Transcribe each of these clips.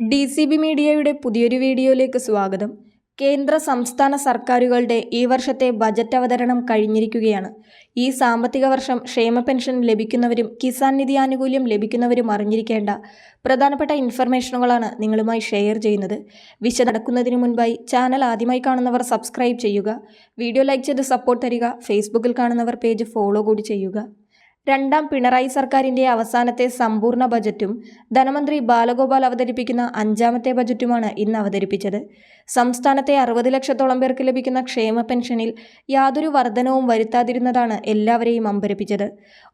D C B മീഡിയയുടെ പുതിയൊരു വീഡിയോയിലേക്ക് സ്വാഗതം. കേന്ദ്ര സംസ്ഥാന സർക്കാരുകളുടെ ഈ വർഷത്തെ ബജറ്റ് അവതരണം കഴിഞ്ഞിരിക്കുകയാണ്. ഈ സാമ്പത്തിക വർഷം ക്ഷേമ പെൻഷൻ ലഭിക്കുന്നവരും കിസാൻ നിധി ആനുകൂല്യം ലഭിക്കുന്നവരും അറിഞ്ഞിരിക്കേണ്ട പ്രധാനപ്പെട്ട ഇൻഫർമേഷനുകളാണ് നിങ്ങളുമായി ഷെയർ ചെയ്യുന്നത്. വിശ നടക്കുന്നതിന് മുൻപായി ചാനൽ ആദ്യമായി കാണുന്നവർ സബ്സ്ക്രൈബ് ചെയ്യുക. വീഡിയോ ലൈക്ക് ചെയ്ത് സപ്പോർട്ട് തരിക. ഫേസ്ബുക്കിൽ കാണുന്നവർ പേജ് ഫോളോ കൂടി ചെയ്യുക. രണ്ടാം പിണറായി സർക്കാരിന്റെ അവസാനത്തെ സമ്പൂർണ ബജറ്റും ധനമന്ത്രി ബാലഗോപാൽ അവതരിപ്പിക്കുന്ന അഞ്ചാമത്തെ ബജറ്റുമാണ് ഇന്ന് അവതരിപ്പിച്ചത്. സംസ്ഥാനത്തെ അറുപത് ലക്ഷത്തോളം പേർക്ക് ലഭിക്കുന്ന ക്ഷേമ പെൻഷനിൽ യാതൊരു വർധനവും വരുത്താതിരുന്നതാണ് എല്ലാവരെയും അമ്പരപ്പിച്ചത്.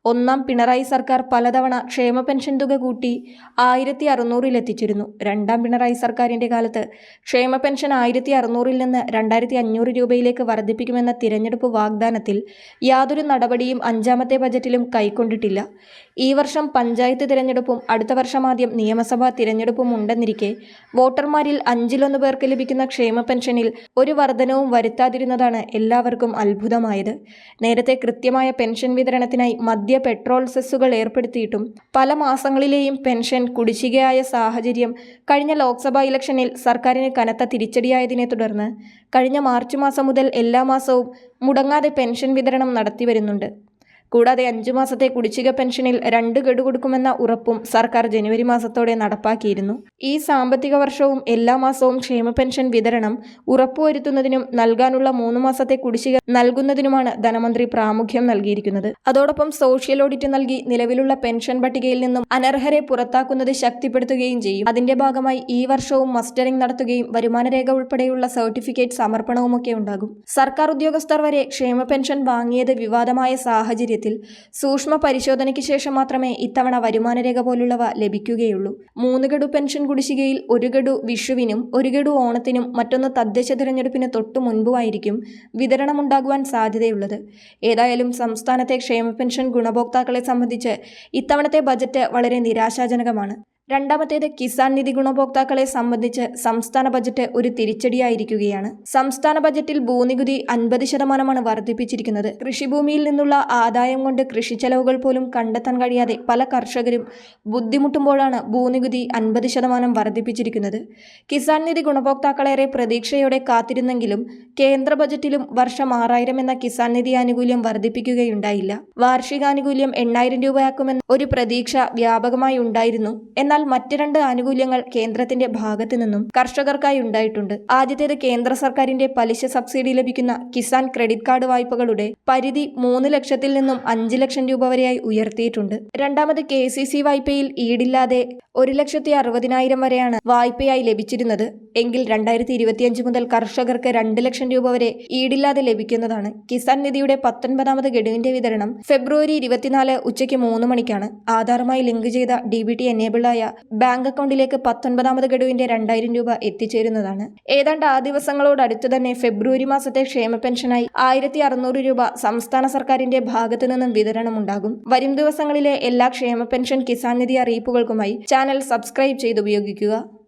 ഒന്നാം പിണറായി സർക്കാർ പലതവണ ക്ഷേമ പെൻഷൻ തുക കൂട്ടി ആയിരത്തി അറുന്നൂറിലെത്തിച്ചിരുന്നു രണ്ടാം പിണറായി സർക്കാരിന്റെ കാലത്ത് ക്ഷേമ പെൻഷൻ ആയിരത്തി അറുന്നൂറിൽ നിന്ന് രണ്ടായിരത്തി അഞ്ഞൂറ് രൂപയിലേക്ക് വർദ്ധിപ്പിക്കുമെന്ന തിരഞ്ഞെടുപ്പ് വാഗ്ദാനത്തിൽ യാതൊരു നടപടിയും അഞ്ചാമത്തെ ബജറ്റിലും കൈക്കൊണ്ടിട്ടില്ല. ഈ വർഷം പഞ്ചായത്ത് തിരഞ്ഞെടുപ്പും അടുത്ത വർഷം ആദ്യം നിയമസഭാ തിരഞ്ഞെടുപ്പും ഉണ്ടെന്നിരിക്കെ വോട്ടർമാരിൽ അഞ്ചിലൊന്ന് പേർക്ക് ലഭിക്കുന്ന ക്ഷേമ പെൻഷനിൽ ഒരു വർധനവും വരുത്താതിരുന്നതാണ് എല്ലാവർക്കും അത്ഭുതമായത്. നേരത്തെ കൃത്യമായ പെൻഷൻ വിതരണത്തിനായി മദ്യ പെട്രോൾ സെസ്സുകൾ ഏർപ്പെടുത്തിയിട്ടും പല മാസങ്ങളിലെയും പെൻഷൻ കുടിശ്ശികയായ സാഹചര്യം കഴിഞ്ഞ ലോക്സഭാ ഇലക്ഷനിൽ സർക്കാരിന് കനത്ത തിരിച്ചടിയായതിനെ തുടർന്ന് കഴിഞ്ഞ മാർച്ച് മാസം മുതൽ എല്ലാ മാസവും മുടങ്ങാതെ പെൻഷൻ വിതരണം നടത്തിവരുന്നുണ്ട്. കൂടാതെ അഞ്ചു മാസത്തെ കുടിശ്ശിക പെൻഷനിൽ രണ്ട് ഗഡു കൊടുക്കുമെന്ന ഉറപ്പും സർക്കാർ ജനുവരി മാസത്തോടെ നടപ്പാക്കിയിരുന്നു. ഈ സാമ്പത്തിക വർഷവും എല്ലാ മാസവും ക്ഷേമ പെൻഷൻ വിതരണം ഉറപ്പുവരുത്തുന്നതിനും നൽകാനുള്ള മൂന്ന് മാസത്തെ കുടിശ്ശിക നൽകുന്നതിനുമാണ് ധനമന്ത്രി പ്രാമുഖ്യം നൽകിയിരിക്കുന്നത്. അതോടൊപ്പം സോഷ്യൽ ഓഡിറ്റ് നൽകി നിലവിലുള്ള പെൻഷൻ പട്ടികയിൽ നിന്നും അനർഹരെ പുറത്താക്കുന്നത് ശക്തിപ്പെടുത്തുകയും ചെയ്യും. അതിന്റെ ഭാഗമായി ഈ വർഷവും മസ്റ്ററിംഗ് നടത്തുകയും വരുമാനരേഖ ഉൾപ്പെടെയുള്ള സർട്ടിഫിക്കറ്റ് സമർപ്പണവുമൊക്കെ ഉണ്ടാകും. സർക്കാർ ഉദ്യോഗസ്ഥർ വരെ ക്ഷേമ പെൻഷൻ വാങ്ങിയത് വിവാദമായ സാഹചര്യത്തിൽ സൂക്ഷ്മ പരിശോധനയ്ക്ക് ശേഷം മാത്രമേ ഇത്തവണ വരുമാനരേഖ പോലുള്ളവ ലഭിക്കുകയുള്ളൂ. മൂന്ന് ഗഡു പെൻഷൻ കുടിശ്ശികയിൽ ഒരു ഗഡു വിഷുവിനും ഒരു ഗഡു ഓണത്തിനും മറ്റൊന്ന് തദ്ദേശ തിരഞ്ഞെടുപ്പിന് തൊട്ടു മുൻപുമായിരിക്കും വിതരണമുണ്ടാകുവാൻ സാധ്യതയുള്ളത്. ഏതായാലും സംസ്ഥാനത്തെ ക്ഷേമ പെൻഷൻ ഗുണഭോക്താക്കളെ സംബന്ധിച്ച് ഇത്തവണത്തെ ബജറ്റ് വളരെ നിരാശാജനകമാണ്. രണ്ടാമത്തേത് കിസാൻ നിധി ഗുണഭോക്താക്കളെ സംബന്ധിച്ച് സംസ്ഥാന ബജറ്റ് ഒരു തിരിച്ചടിയായിരിക്കുകയാണ്. സംസ്ഥാന ബജറ്റിൽ ഭൂനികുതി അൻപത് ശതമാനമാണ് വർദ്ധിപ്പിച്ചിരിക്കുന്നത്. കൃഷിഭൂമിയിൽ നിന്നുള്ള ആദായം കൊണ്ട് കൃഷി ചെലവുകൾ പോലും കണ്ടെത്താൻ കഴിയാതെ പല കർഷകരും ബുദ്ധിമുട്ടുമ്പോഴാണ് ഭൂനികുതി അൻപത് ശതമാനം വർദ്ധിപ്പിച്ചിരിക്കുന്നത്. കിസാൻ നിധി ഗുണഭോക്താക്കളേറെ പ്രതീക്ഷയോടെ കാത്തിരുന്നെങ്കിലും കേന്ദ്ര ബജറ്റിലും വർഷം ആറായിരം എന്ന കിസാൻ നിധി ആനുകൂല്യം വർദ്ധിപ്പിക്കുകയുണ്ടായില്ല. വാർഷികാനുകൂല്യം എണ്ണായിരം രൂപയാക്കുമെന്ന ഒരു പ്രതീക്ഷ വ്യാപകമായി ഉണ്ടായിരുന്നു. മറ്റ് രണ്ട് ആനുകൂല്യങ്ങൾ കേന്ദ്രത്തിന്റെ ഭാഗത്തു നിന്നും കർഷകർക്കായി ഉണ്ടായിട്ടുണ്ട്. ആദ്യത്തേത് കേന്ദ്ര സർക്കാരിന്റെ പലിശ സബ്സിഡി ലഭിക്കുന്ന കിസാൻ ക്രെഡിറ്റ് കാർഡ് വായ്പകളുടെ പരിധി മൂന്ന് ലക്ഷത്തിൽ നിന്നും അഞ്ച് ലക്ഷം രൂപ വരെയായി ഉയർത്തിയിട്ടുണ്ട്. രണ്ടാമത് കെ സി സി വായ്പയിൽ ഈടില്ലാതെ ഒരു ലക്ഷത്തി അറുപതിനായിരം വരെയാണ് വായ്പയായി ലഭിച്ചിരുന്നത്. എങ്കിൽ രണ്ടായിരത്തി ഇരുപത്തിയഞ്ച് മുതൽ കർഷകർക്ക് രണ്ട് ലക്ഷം രൂപ വരെ ഈടില്ലാതെ ലഭിക്കുന്നതാണ്. കിസാൻ നിധിയുടെ പത്തൊൻപതാമത് ഗഡുവിന്റെ വിതരണം ഫെബ്രുവരി ഇരുപത്തിനാല് ഉച്ചയ്ക്ക് മൂന്ന് മണിക്കാണ്. ആധാറുമായി ലിങ്ക് ചെയ്ത ഡി ബി ടി എനേബിളായ ബാങ്ക് അക്കൗണ്ടിലേക്ക് പത്തൊൻപതാമത് ഗഡുവിന്റെ രണ്ടായിരം രൂപ എത്തിച്ചേരുന്നതാണ്. ഏതാണ്ട് ആ ദിവസങ്ങളോടടുത്തു തന്നെ ഫെബ്രുവരി മാസത്തെ ക്ഷേമ പെൻഷനായി ആയിരത്തി അറുന്നൂറ് രൂപ സംസ്ഥാന സർക്കാരിന്റെ ഭാഗത്തു നിന്നും വിതരണമുണ്ടാകും. വരും ദിവസങ്ങളിലെ എല്ലാ ക്ഷേമ പെൻഷൻ കിസാൻ നിധി അറിയിപ്പുകൾക്കുമായി ചാനൽ സബ്സ്ക്രൈബ് ചെയ്ത് ഉപയോഗിക്കുക